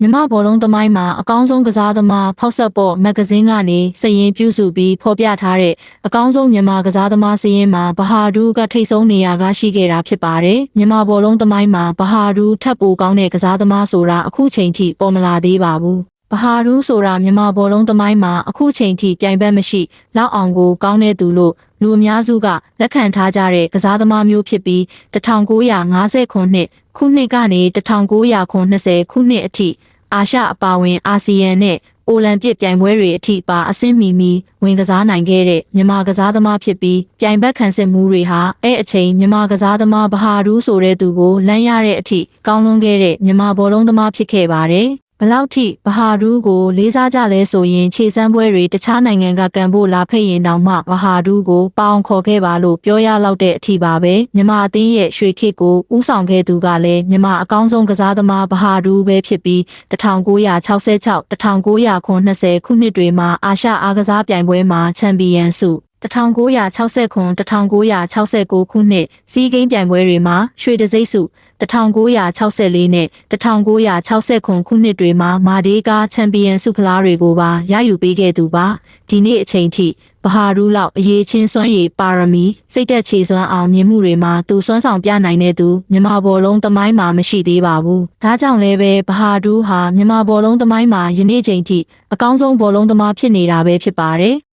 မြမဘောလုံးသမိုင်းမှာအကောင်းဆုံးကစားသမားဖောက်ဆက်ပေါ်မဂ္ဂဇင်းကနေစည်ရင်ပြုစုပြီးဖော်ပြထားတဲ့အကောင်းဆုံးမြန်မာကစားသမားစည်ရင်မှာဘဟာဒူးကထိတ်ဆုံးနေရာကရှိခဲ့တာဖြစ်ပါတယ်။မြန်မာဘောလုံးသမိုင်းမှာဘဟာဒူးထပ်ပိုကောင်းတဲ့ကစားသမားဆိုတာအခုချိန်ထိပေါ်မလာသေးပါဘူး။ ဘဟာဒူးဆိုတာမြန်မာဘောလုံးသမိုင်းမှာအခုချိန်ထိပြိုင်ဘက်မရှိလောက်အောင်ကိုကောင်းတဲ့သူလို့လူအများစုကလက်ခံထားကြတဲ့ကစားသမားမျိုးဖြစ်ပြီး1950ခုနှစ်ခုနှစ်ကနေ1920ခုနှစ်အထိအာရှအပါအဝင်အာဆီယံနဲ့အိုလံပစ်ပြိုင်ပွဲတွေအထိပါအဆင့်မီမီဝင်ကစားနိုင်ခဲ့တဲ့မြန်မာကစားသမားဖြစ်ပြီးပြိုင်ဘက်ခံစစ်မှုတွေဟာအဲ့အချိန်မြန်မာကစားသမားဘဟာဒူးဆိုတဲ့သူကိုလမ်းရတဲ့အထိကောင်းလွန်ခဲ့တဲ့မြန်မာဘောလုံးသမားဖြစ်ခဲ့ပါတယ်။ ဘလောက်ထိဘဟာဒူးကိုလေးစားကြလဲဆိုရင်ခြေစမ်းပွဲတွေတခြားနိုင်ငံကကန်ဖို့လာဖိတ်ရင်တောင်မှဘဟာဒူးကိုပေါအောင်ခေါ်ခဲ့ပါလို့ပြောရလောက်တဲ့အထိပါပဲမြန်မာအသင်းရဲ့ရွှေခေတ်ကိုဥဆောင်ခဲ့သူကလည်းမြန်မာအကောင်းဆုံးကစားသမားဘဟာဒူးပဲဖြစ်ပြီး1966 1920ခုနှစ်တွေမှာအာရှအားကစားပြိုင်ပွဲမှာချန်ပီယံဆု 1960ခု1969ခုနှစ်စီးကိန်းပြိုင်ပွဲတွေမှာရွှေတံဆိပ်ဆု1964နဲ့1960ခုနှစ်တွေမှာမာဒေးကာချန်ပီယံဆုဖလားတွေကိုပါရယူပေးခဲ့သူပါဒီနေ့အချိန်ထိဘဟာဒူးလောက်အရေးချင်းစွမ်းရည်ပါရမီစိတ်သက်ခြေစွမ်းအောင်မြင်မှုတွေမှာသူစွမ်းဆောင်ပြနိုင်တဲ့သူမြန်မာဘောလုံးသမိုင်းမှာမရှိသေးပါဘူးဒါကြောင့်လည်းပဲဘဟာဒူးဟာမြန်မာဘောလုံးသမိုင်းမှာယနေ့ချိန်ထိအကောင်းဆုံးဘောလုံးသမားဖြစ်နေတာပဲဖြစ်ပါတယ်